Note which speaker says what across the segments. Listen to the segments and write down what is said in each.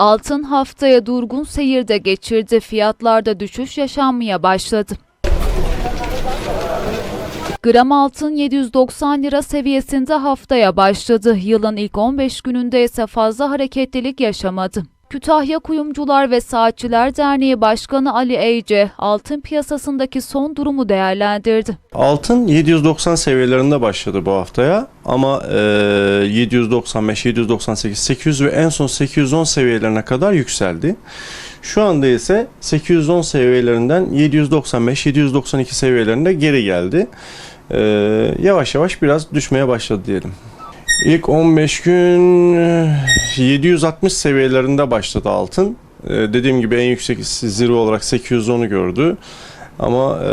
Speaker 1: Altın haftaya durgun seyirde geçirdi. Fiyatlarda düşüş yaşanmaya başladı. Gram altın 790 lira seviyesinde haftaya başladı. Yılın ilk 15 gününde ise fazla hareketlilik yaşamadı. Kütahya Kuyumcular ve Saatçiler Derneği Başkanı Ali Eyce, altın piyasasındaki son durumu değerlendirdi.
Speaker 2: Altın 790 seviyelerinde başladı bu haftaya ama e, 795, 798, 800 ve en son 810 seviyelerine kadar yükseldi. Şu anda ise 810 seviyelerinden 795, 792 seviyelerinde geri geldi. E, yavaş yavaş biraz düşmeye başladı diyelim. İlk 15 gün e, 760 seviyelerinde başladı altın. E, dediğim gibi en yüksek zirve olarak 810'u gördü. Ama e,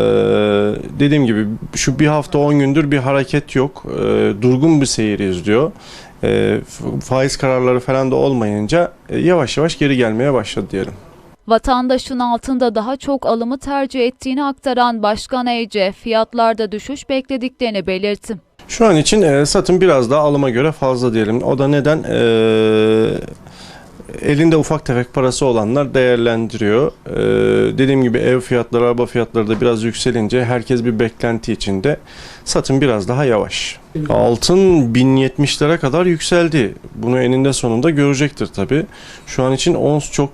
Speaker 2: dediğim gibi şu bir hafta 10 gündür bir hareket yok. E, durgun bir seyir izliyor. E, faiz kararları falan da olmayınca e, yavaş yavaş geri gelmeye başladı diyelim.
Speaker 1: Vatandaşın altında daha çok alımı tercih ettiğini aktaran Başkan Eyce, fiyatlarda düşüş beklediklerini belirtti.
Speaker 2: Şu an için e, satın biraz daha alıma göre fazla diyelim. O da neden? E, elinde ufak tefek parası olanlar değerlendiriyor. E, dediğim gibi ev fiyatları, araba fiyatları da biraz yükselince herkes bir beklenti içinde. Satın biraz daha yavaş. Altın 1070'lere kadar yükseldi. Bunu eninde sonunda görecektir tabii. Şu an için ons çok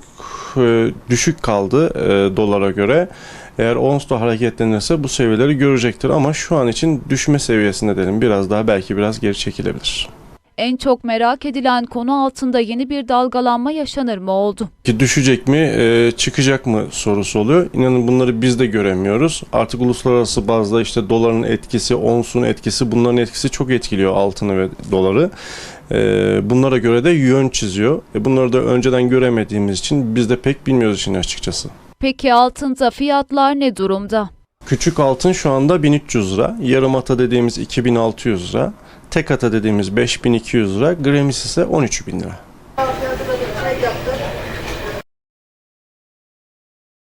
Speaker 2: e, düşük kaldı e, dolara göre. Eğer ons da hareketlenirse bu seviyeleri görecektir ama şu an için düşme seviyesinde dedim. Biraz daha belki biraz geri çekilebilir.
Speaker 1: En çok merak edilen konu altında yeni bir dalgalanma yaşanır mı oldu?
Speaker 2: Ki düşecek mi, e, çıkacak mı sorusu oluyor. İnanın bunları biz de göremiyoruz. Artık uluslararası bazda işte doların etkisi, onsun etkisi, bunların etkisi çok etkiliyor altını ve doları. E, bunlara göre de yön çiziyor. E, bunları da önceden göremediğimiz için biz de pek bilmiyoruz işin açıkçası.
Speaker 1: Peki altında fiyatlar ne durumda?
Speaker 2: Küçük altın şu anda 1300 lira, yarım ata dediğimiz 2600 lira, tek ata dediğimiz 5200 lira, gremis ise 13000 lira.